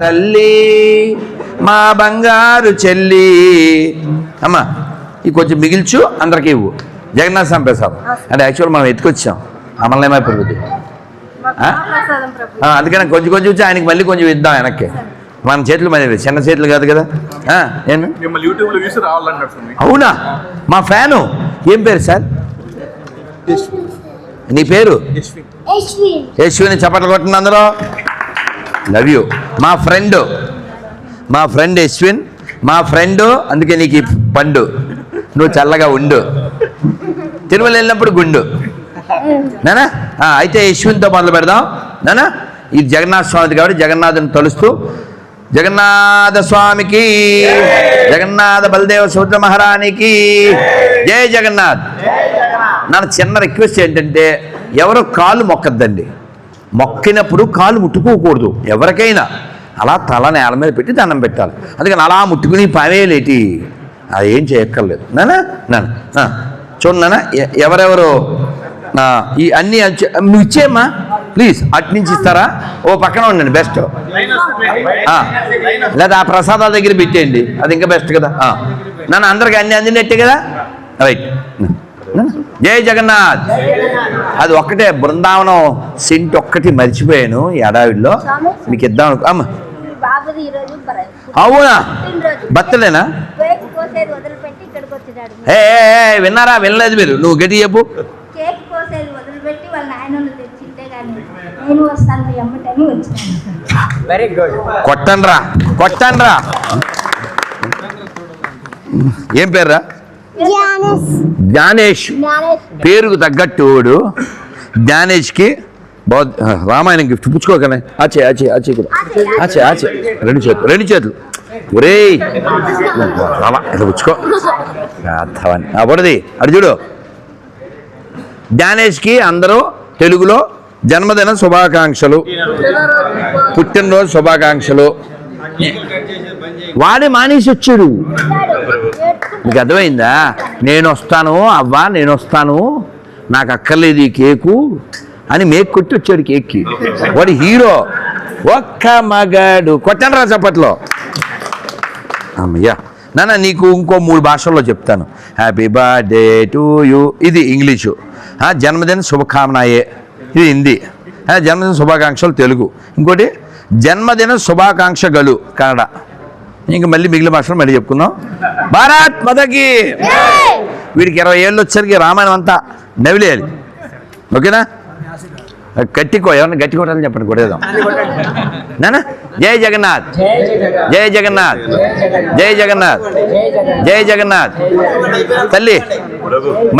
తల్లి మా బంగారు చెల్లి. అమ్మా ఈ కొంచెం మిగిల్చు అందరికి ఇవ్వు. జగన్నాథ్ స్వామి ప్రసాదం. అంటే యాక్చువల్ మనం ఎత్తుకొచ్చాం. అమలు ఏమైపోతుంది అందుకని కొంచెం కొంచెం వచ్చి ఆయనకి మళ్ళీ కొంచెం ఇద్దాం వెనక్కి. మన చేతులు మరి చిన్న చేతులు కాదు కదా? అవునా? మా ఫ్యాను. ఏం పేరు సార్? నీ పేరు? యశ్విని. చప్పట్లు కొట్టిన అందరూ లవ్ యూ మా ఫ్రెండ్ మా ఫ్రెండ్ యశ్విన్ మా ఫ్రెండ్ అందుకే నీకు ఈ పండు. నువ్వు చల్లగా ఉండు. తిరుమల వెళ్ళినప్పుడు గుండు. నానా? అయితే యశ్విన్తో మొదలు పెడదాం. నానా? ఇది జగన్నాథ స్వామిది కాబట్టి జగన్నాథుని తలుస్తూ జగన్నాథ స్వామికి జగన్నాథ బలదేవ సముద్ర మహారాణికి జయ జగన్నాథ్. నా చిన్న రిక్వెస్ట్ ఏంటంటే ఎవరు కాలు మొక్కద్దండి. మొక్కినప్పుడు కాలు ముట్టుకోకూడదు. ఎవరికైనా. అలా తల నేల మీద పెట్టి దండం పెట్టాలి. అందుకని అలా ముట్టుకుని పావేలేటి అది ఏం చేయక్కర్లేదు. నానా? నానా. చూడండి నాన్న ఎ- ఎవరెవరు. ఈ అన్ని నువ్వు ఇచ్చేయమ్మా. ప్లీజ్ అటు నుంచి ఇస్తారా? ఓ పక్కన ఉండండి బెస్ట్. లేదా ఆ ప్రసాదాల దగ్గర పెట్టేయండి. అది ఇంకా బెస్ట్ కదా. నన్ను అందరికి అన్ని అందినట్టే కదా? రైట్. జై జగన్నాథ్. అది ఒక్కటే బృందావనం సెంట్ ఒక్కటి మర్చిపోయాను ఈ అడావిడిలో మీకు ఇద్దాం అనుకో అమ్మ. బాబుది ఈ రోజు అవునా? బత్తలేనా ఏ విన్నారా? వినలేదు మీరు. నువ్వు గట్టి చెప్పు. కొట్టండ్రా. కొట్టండ్రా. ఏం పేర్రా? జ్ఞానేష్. పేరుకు తగ్గట్టు వాడు. జ్ఞానేష్కి బౌద్ధ రామాయణం గిఫ్ట్ పుచ్చుకోకనే. ఆచే ఆచే ఆచే కూడా. ఆచే ఆచే. రెండు చేతులు రెండు చేతులు. ఒరేయ్. రామా ఇలా పుచ్చుకో. అర్థమని ఆ పడది అడు చూడు. జ్ఞానేష్కి అందరూ తెలుగులో జన్మదిన శుభాకాంక్షలు. పుట్టినరోజు శుభాకాంక్షలు. వాడే మానేసి వచ్చాడు. మీకు అర్థమైందా? నేను వస్తాను అవ్వా నేను వస్తాను నాకు అక్కర్లేదు ఈ కేకు అని మేక్ కొట్టి వచ్చాడు కేక్కి. వాడు హీరో ఒక్క మగాడు. కొట్టండి రా చప్పట్లో. అమ్మయ్యా. నాన్న నీకు ఇంకో మూడు భాషల్లో చెప్తాను. హ్యాపీ బర్త్డే టు యూ ఇది ఇంగ్లీషు. ఆ, జన్మదిన శుభకామనాయే. ఇది హిందీ. ఆ, జన్మదిన శుభాకాంక్షలు తెలుగు. ఇంకోటి జన్మదిన శుభాకాంక్షలు కన్నడ. ఇంకా మళ్ళీ మిగిలిన భాషలు మళ్ళీ చెప్పుకుందాం. భారత్ మదకి వీడికి ఇరవై ఏళ్ళు వచ్చేసరికి రామాయణం అంతా నవిలేయాలి. ఓకేనా? గట్టికో ఎవరిని గట్టి కొట్టాలని చెప్పండి కొట్టేద్దాం. నానా? జై జగన్నాథ్. జై జగన్నాథ్. జై జగన్నాథ్. జై జగన్నాథ్. తల్లి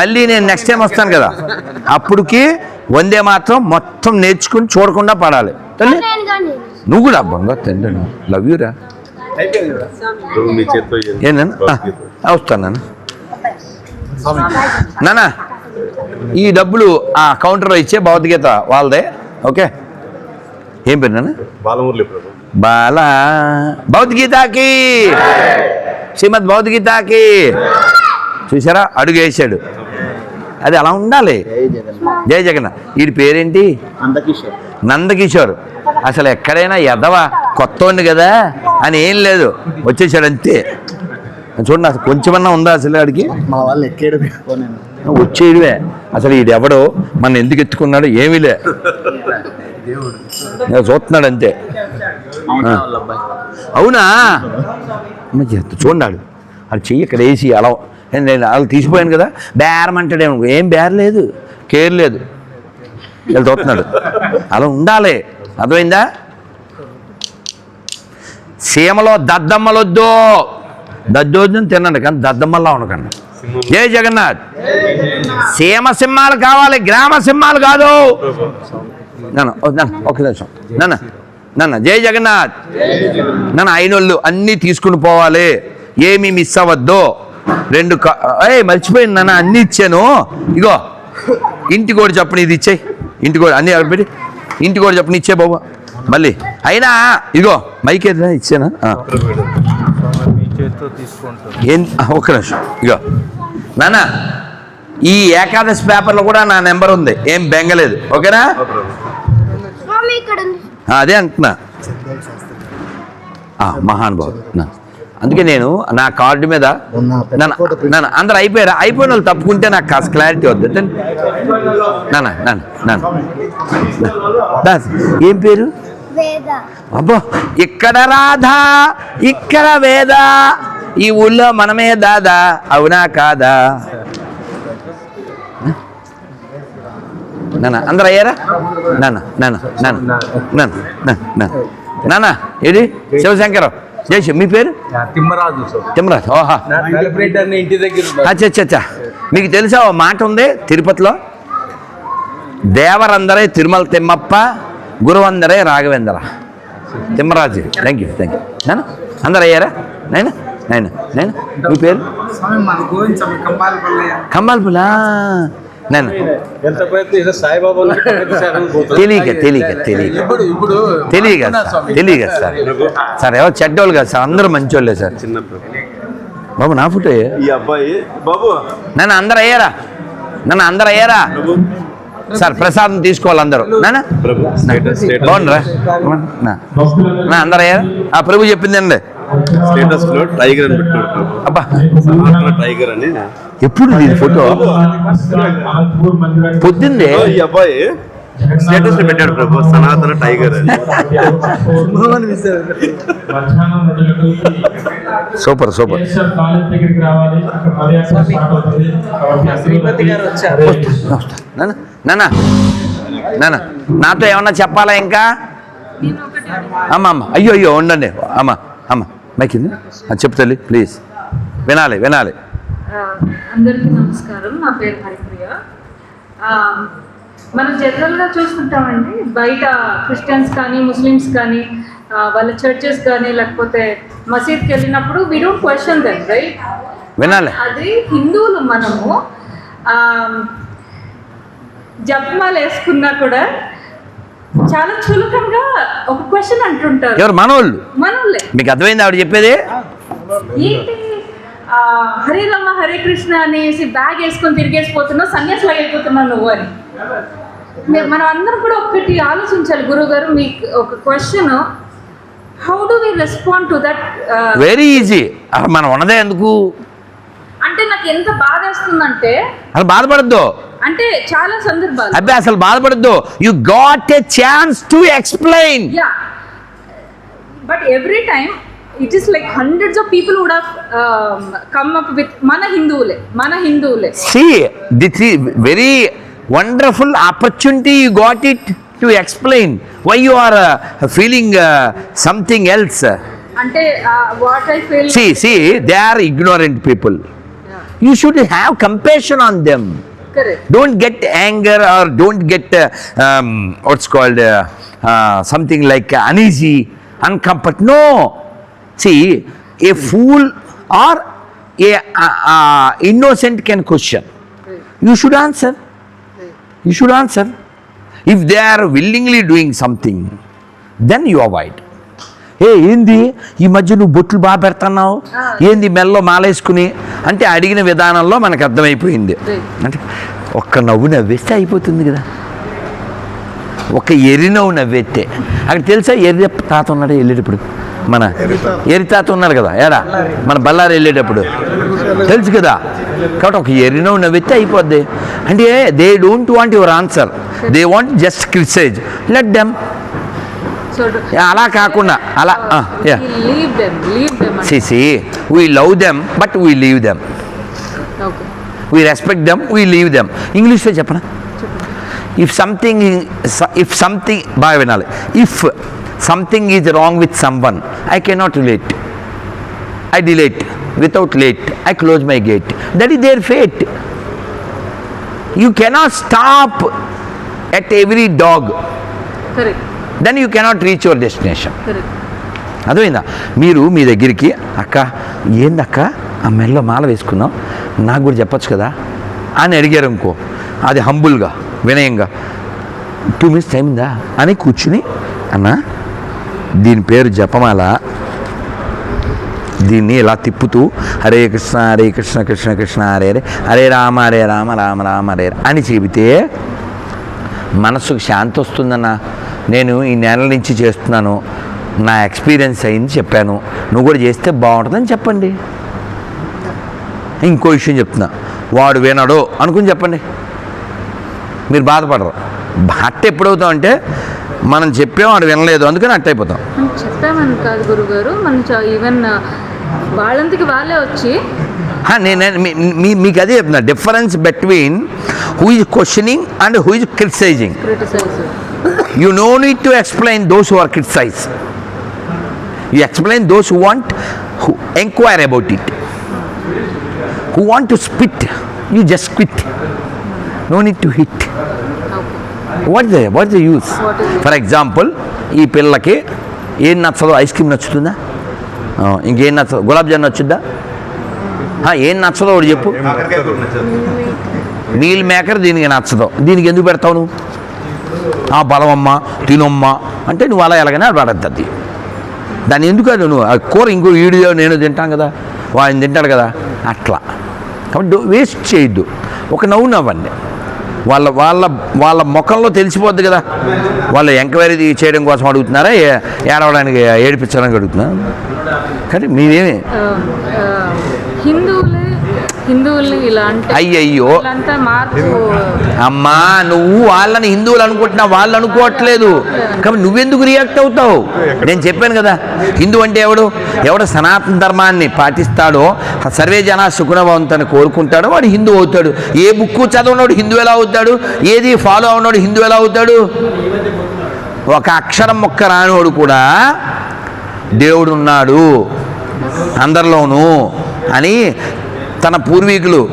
మళ్ళీ నేను నెక్స్ట్ టైం వస్తాను కదా. అప్పుడుకి వందే మాత్రం మొత్తం నేర్చుకుని చూడకుండా పాడాలి. తల్లి నువ్వు కూడా బంగా తండ్రి లవ్ యూరా. ఏంటన్నా వస్తాను నాన్న. నాన్న ఈ డబ్బులు ఆ కౌంటర్లో ఇచ్చే భగవద్గీత వాళ్ళదే ఓకే? ఏం పేరు నాన్న? బాలమురళి ప్రభు. బాల భగవద్గీతకి! శ్రీమద్ భగవద్గీతకి! చూసారా అడుగు వేసాడు అది అలా ఉండాలి. జయ జగన్. వీడి పేరేంటి? అందకిషోర్ నందకిషోర్. అసలు ఎక్కడైనా ఎదవా కొత్తోండి కదా అని ఏం లేదు. వచ్చేసాడు అంతే చూడండి అసలు కొంచెమన్నా ఉందా అసలు వాడికి మా వాళ్ళు ఎక్కేడు వచ్చేయడమే. అసలు ఈడు ఎవడో మన ఎందుకు ఎత్తుకున్నాడు ఏమీలే నేను చూస్తున్నాడు అంతే. అవునా వాళ్ళ చూడాడు అది చెయ్యి ఇక్కడ వేసి అలా నేను తీసిపోయాను కదా. బేరం అంటాడేమో ఏం బేర లేదు. కేర్ లేదు. ఇలా చూస్తున్నాడు. అలా ఉండాలి. అర్థమైందా? సీమలో దద్దమ్మలొద్దు. దద్దోద్దని తినండి కానీ దద్దమ్మల్లా ఉండకండి. జై జగన్నాథ్. సీమ సింహాలు కావాలి గ్రామ సింహాలు కాదు. నాన్న ఒక నిమిషం. నాన్న నాన్న జై జగన్నాథ్. నాన్న అయినోళ్ళు అన్నీ తీసుకుని పోవాలి. ఏమీ మిస్ అవ్వద్దు. రెండు ఏయ్ మర్చిపోయింది నాన్న అన్నీ ఇచ్చాను. ఇగో ఇంటి కూడా చెప్పని ఇది ఇచ్చేయి. ఇంటి కూడా అన్నీ అక్కడ పెట్టి. ఇంటి కూడా చెప్పని ఇచ్చే బాబు. మళ్ళీ. అయినా ఇగో మైక్ ఏదైనా ఇచ్చానా? ఏం? ఒక్క నిమిషం. ఇగో నాన్న ఈ ఏకాదశి పేపర్లో కూడా నా నెంబర్ ఉంది. ఏం బెంగలేదు. ఓకేనా? అదే అంటున్నా. నా. అందుకే నేను నా కార్డు మీద నాన్న అందరు అయిపోయారా? అయిపోయిన వాళ్ళు తప్పుకుంటే నాకు కాస్త క్లారిటీ వద్దు. నాన్న నాన్న నాన్న. దాస్ ఏం పేరు? అబ్బో ఇక్కడ రాధా ఇక్కడ వేద. ఈ ఊళ్ళో మనమే దాదా అవునా కాదా? నాన్న అందరు అయ్యారా? నాన్న నాన్న నాన్న నాన్న నాన్న ఏది? శివశంకరం. జయశివ్ మీ పేరు? తిమ్మరాజు తిమ్మరాజ్ ఓహా. ఇంటి దగ్గర అచ్చా అచ్చా అచ్చా. మీకు తెలుసా ఓ మాట ఉంది? తిరుపతిలో? దేవరందరే Tirumala Thimmappa గురువందరే Raghavendra Timmaraju thank you thank you నేను అందరు అయ్యారా నేను నేను నేను మీ పేరు కమ్మాల్పులా నేను తెలియక తెలియక తెలియక తెలియక. తెలియక సార్ సార్ ఎవరు చెడ్డోళ్ళు కాదు సార్ అందరూ మంచోళ్ళే సార్. బాబు నా ఫోటో ఈ అబ్బాయి బాబు నన్ను అందరు అయ్యారా నన్ను అందరు అయ్యారా సార్ ప్రసాదం తీసుకోవాలి అందరూ నానా? ప్రభు స్టేటస్ స్టేటస్. బాగుండ్రా నా నా అందరు అయ్యారా? ఆ ప్రభు చెప్పిందండి స్టేటస్లో టైగర్ అని అబ్బా. టైగర్ అని. ఎప్పుడు దీని ఫోటో? పొద్దుందే ఈ అబ్బాయి స్టేటస్లో పెట్టాడు ప్రభు సనాతన టైగర్ అని. Super super. శ్రీపతి గారు వచ్చారు. నాన్న నాన్న నాతో ఏమన్నా చెప్పాలా ఇంకా? అమ్మ అమ్మ అయ్యో అయ్యో ఉండండి. అమ్మ అమ్మ మైకింది చెప్తాలి ప్లీజ్ వినాలి వినాలి. అందరికీ నమస్కారం. నా పేరు హరిప్రియ. మనం జనరల్గా చూస్తుంటామండి బయట క్రిస్టియన్స్ కానీ ముస్లిమ్స్ కానీ వాళ్ళ చర్చెస్ కానీ లేకపోతే మసీద్కి వెళ్ళినప్పుడు we don't question them right వినాలి. అది హిందువులు మనము జపమాల వేసుకున్నా కూడా చాలా చులకంగా ఒక క్వశ్చన్ అంటుంటారు. ఎవరు? మనోళ్ళు. మనోళ్ళే. మీకు అర్థమైంది ఆవిడ చెప్పేది? ఏంటి? హరే రామ హరే కృష్ణ అనేసి బ్యాగ్ వేసుకొని తిరిగేసిపోతున్నావు సన్యాసిలాగా అయిపోతున్నావు నువ్వు అని. మనం అందరం కూడా ఒక్కటి ఆలోచించాలి గురువు గారు మీకు ఒక question how do we respond to that very easy మనం ఉన్నదే ఎందుకు? అంటే నాకు ఎంత బాధ వేస్తుందంటే అసలు బాధపడద్దు. అంటే చాలా సందర్భాలు అబ్బాయి అసలు బాధపడద్దు you got a chance to explain yeah but every time it is like hundreds of people would have come up with మన హిందువులే మన హిందువులే is very wonderful opportunity you got it to explain why you are uh, feeling uh, something else. అంటే what I feel See, see, they are ignorant people. You should have compassion on them. Correct. Don't get anger or don't get uh, um, what's called uh, uh, something like uneasy, uncomfort. No. See, a fool or a innocent can question. Right. You should answer. Right. You should answer. If they are willingly doing something, then you avoid. ఏ ఏంది? ఈ మధ్య నువ్వు బొట్లు బాగా పెడుతున్నావు? ఏంది మెల్లో మాలేసుకుని? అంటే అడిగిన విధానంలో మనకు అర్థమైపోయింది. అంటే ఒక్క నవ్వు నవ్వేస్తే అయిపోతుంది కదా. ఒక ఎరి నవ్వు నవ్వేస్తే. అక్కడ తెలుసా ఎర్రి తాత ఉన్నాడు వెళ్ళేటప్పుడు? మన ఎరి తాత. ఉన్నాడు కదా ఏడా? మన బళ్ళారి వెళ్ళేటప్పుడు. తెలుసు కదా? కాబట్టి ఒక ఎర్రి నవ్వు నవ్వెత్తే అయిపోద్ది. అంటే they don't want your answer they want just criticize let them so అలా కాకుండా అలా yeah leave them leave them See, see, we love them, but we leave them. Okay We respect them, we leave them. ఇంగ్లీష్లో చెప్పనా if something if something బాగా వినాలి if something is wrong with someone I cannot relate I delete without late I close my gate that is their fate you cannot stop at every dog correct then you cannot reach your destination అర్థమైందా? మీరు మీ దగ్గరికి అక్క ఏందక్క? ఆ మెల్లో మాల వేసుకున్నావు? నాకు కూడా చెప్పొచ్చు కదా? అని అడిగారు అనుకో. అది హంబుల్గా వినయంగా. టూ మినిట్స్ టైం ఉందా? అని కూర్చుని అన్న దీని పేరు జపమాల. దీన్ని ఇలా తిప్పుతూ హరే కృష్ణ హరే కృష్ణ కృష్ణ కృష్ణ హరే హరే హరే రామ హరే రామ రామ రామ హరే అని చెబితే మనసుకు శాంతి వస్తుందన్న. నేను ఈ నెల నుంచి చేస్తున్నాను. నా ఎక్స్పీరియన్స్ అయింది చెప్పాను. నువ్వు కూడా చేస్తే బాగుంటుందని చెప్పండి. ఇంకో విషయం చెప్తున్నా. వాడు వినడు అనుకుని చెప్పండి. మీరు బాధపడరు. అట్ట ఎప్పుడవుతాం అంటే మనం చెప్పాం వాడు వినలేదు అందుకని అట్ట అయిపోతాం. చెప్పామని కాదు గురుగారు. మనం ఈవెన్ వాళ్ళంతకి వాళ్ళే వచ్చి నేను మీ- మీకు అదే చెప్తున్నా. Difference between who is questioning and who is criticizing. Criticize you no need to explain those who are criticize you explain those who want who enquire about it who want to spit you just quit no need to hit what is the what is use for example ఈ పిల్లకి ఏం నచ్చదు ice cream నచ్చుతుందా? ఇంకేం నచ్చదు గులాబ్ జామ్ నచ్చుద్దా? ఏం నచ్చదో ఒకటి చెప్పు. Neel maker దీనికి నచ్చదు. దీనికి ఎందుకు పెడతావు నువ్వు? బలమమ్మ తినమ్మ అంటే నువ్వు అలా ఎలాగైనా పడద్ది దాన్ని ఎందుకు అది నువ్వు? ఆ కూర ఇంకో వీడియో నేను తింటాను కదా వాడిని తింటాడు కదా అట్లా. కాబట్టి వేస్ట్ చేయొద్దు. ఒక నవ్వు నవ్వండి. వాళ్ళ వాళ్ళ వాళ్ళ ముఖంలో తెలిసిపోద్ది కదా. వాళ్ళు ఎంక్వైరీ చేయడం కోసం అడుగుతున్నారా? ఏడవడానికి ఏడిపించడానికి అడుగుతున్నారు? కానీ మీరేమి? ఆ, హిందువుల్ని అయ్యయ్యో. అమ్మా నువ్వు వాళ్ళని హిందువులు అనుకుంటున్నా వాళ్ళు అనుకోవట్లేదు. కాబట్టి నువ్వెందుకు రియాక్ట్ అవుతావు? నేను చెప్పాను కదా హిందూ అంటే ఎవడు? ఎవడు సనాతన ధర్మాన్ని పాటిస్తాడో సర్వే జన సుగుణవంతని కోరుకుంటాడో వాడు హిందూ అవుతాడు. ఏ బుక్ చదవనోడు హిందూ ఎలా అవుతాడు? ఏది ఫాలో అవనోడు హిందూ ఎలా అవుతాడు? ఒక అక్షరం మొక్క రానోడు కూడా దేవుడు ఉన్నాడు అందరిలోనూ అని తన పూర్వీకులు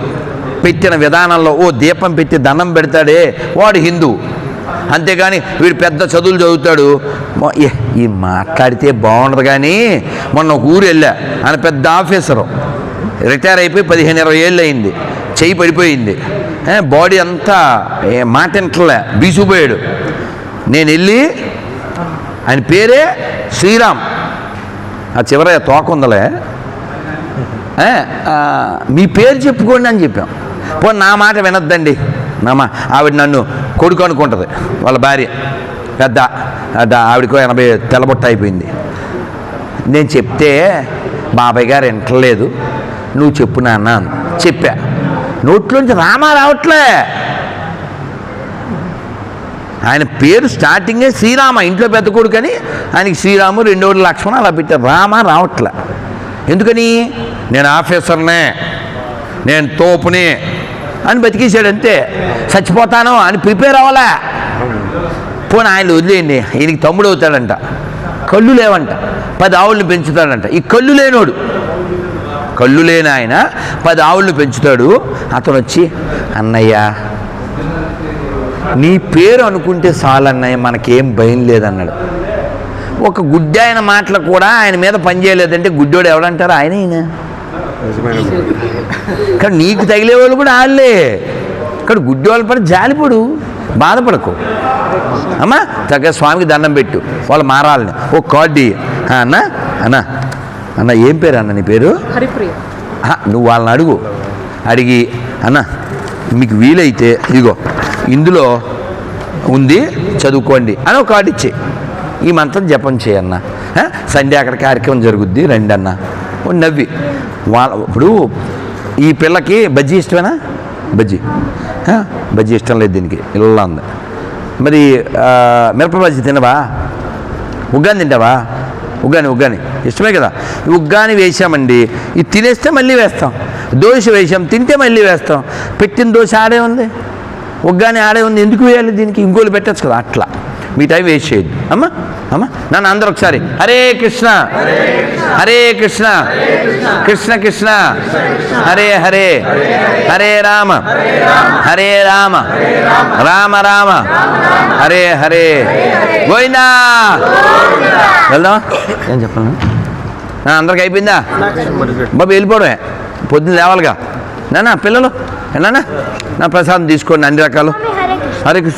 పెట్టిన విధానంలో ఓ దీపం పెట్టి దండం పెడతాడే వాడు హిందూ. అంతేగాని వీడు పెద్ద చదువులు చదువుతాడు. ఈ మాట్లాడితే బాగుండదు కానీ మొన్న ఒక ఊరు వెళ్ళా ఆయన పెద్ద ఆఫీసరు. రిటైర్ అయిపోయి పదిహేను ఇరవై ఏళ్ళు అయింది. చెయ్యి పడిపోయింది. బాడీ అంతా ఏ, బీసిపోయాడు. నేను వెళ్ళి ఆయన పేరే శ్రీరామ్. ఆ చివర తోక ఉందలే. మీ పేరు చెప్పుకోండి అని చెప్పాం. పో నా మాట వినొద్దండి. నామా ఆవిడ నన్ను కొడుకు అనుకుంటుంది. వాళ్ళ భార్య. పెద్ద పెద్ద ఆవిడకో ఎనభై తెల్లబొట్ట అయిపోయింది. నేను చెప్తే బాబాయ్ గారు వింటలేదు నువ్వు చెప్పు నాన్న అని. చెప్పా. నోట్లోంచి రామా రావట్లే. ఆయన పేరు స్టార్టింగే శ్రీరామ ఇంట్లో పెద్ద కొడుకు అని ఆయనకి శ్రీరాము రెండోడు లక్ష్మణ అలా పెట్టారు. రామ రావట్లే. ఎందుకని? నేను ఆఫీసర్నే నేను తోపుని అని బతికేశాడు అంతే. చచ్చిపోతాను అని ప్రిపేర్ అవ్వలే. పోనీ ఆయన వదిలేయండి ఈయనకి తమ్ముడు అవుతాడంట కళ్ళు లేవంట పది ఆవుల్ని పెంచుతాడంట. ఈ కళ్ళు లేనోడు కళ్ళు లేని ఆయన పది ఆవుల్ని పెంచుతాడు. అతను వచ్చి అన్నయ్య నీ పేరు అనుకుంటే చాలన్నయ్య మనకేం భయం లేదన్నాడు. ఒక గుడ్డి ఆయన మాటలు కూడా ఆయన మీద పని చేయలేదంటే గుడ్డోడు ఎవడంటారు? ఆయన ఈయన నిజమైన కానీ నీకు తగిలే వాళ్ళు కూడా వాళ్ళే ఇక్కడ గుడ్డి వాళ్ళ పడి జాలిపడు బాధపడకు. అమ్మా చక్కగా స్వామికి దండం పెట్టు. వాళ్ళు మారాలని. ఓ కార్డు. అన్న అన్న అన్న ఏం పేరు అన్న నీ పేరు? హరిప్రియ. నువ్వు వాళ్ళని అడుగు. అడిగి అన్న మీకు వీలైతే ఇదిగో ఇందులో ఉంది చదువుకోండి. అని ఒక కార్డు ఇచ్చే ఈ మంత్రం జపం చేయన్న. సండే అక్కడ కార్యక్రమం జరుగుద్ది రండి అన్న ఓ నవ్వి. వాళ్ళ ఇప్పుడు ఈ పిల్లకి బజ్జీ ఇష్టమేనా? బజ్జీ. బజ్జీ ఇష్టం లేదు దీనికి. ఇలా ఉంది. మరి మిరప బజ్జీ తినవా? ఉగ్గాని తింటావా? ఉగ్గాని ఉగ్గాని. ఇష్టమే కదా. ఉగ్గాని వేసామండి ఇది తినేస్తే మళ్ళీ వేస్తాం. దోశ వేసాం తింటే మళ్ళీ వేస్తాం. పెట్టిన దోశ ఆడే ఉంది. ఉగ్గాని ఆడే ఉంది. ఎందుకు వేయాలి దీనికి? ఇంకోళ్ళు పెట్టచ్చు కదా అట్లా. మీ టైం వేస్ట్ చేయొద్దు అమ్మా అమ్మా నన్ను అందరూ ఒకసారి హరే కృష్ణ హరే కృష్ణ కృష్ణ కృష్ణ హరే హరే హరే రామ హరే రామ రామ రామ హరే హరే. గోవిందా! వెళ్దామా? ఏం చెప్పాను అందరికి అయిపోయిందా? బాబు వెళ్ళిపోవడమే. పొద్దున్న లేవాలిగా. నాన్న పిల్లలు నాన్న నా ప్రసాదం తీసుకోండి అన్ని రకాలు. హరే కృష్ణ.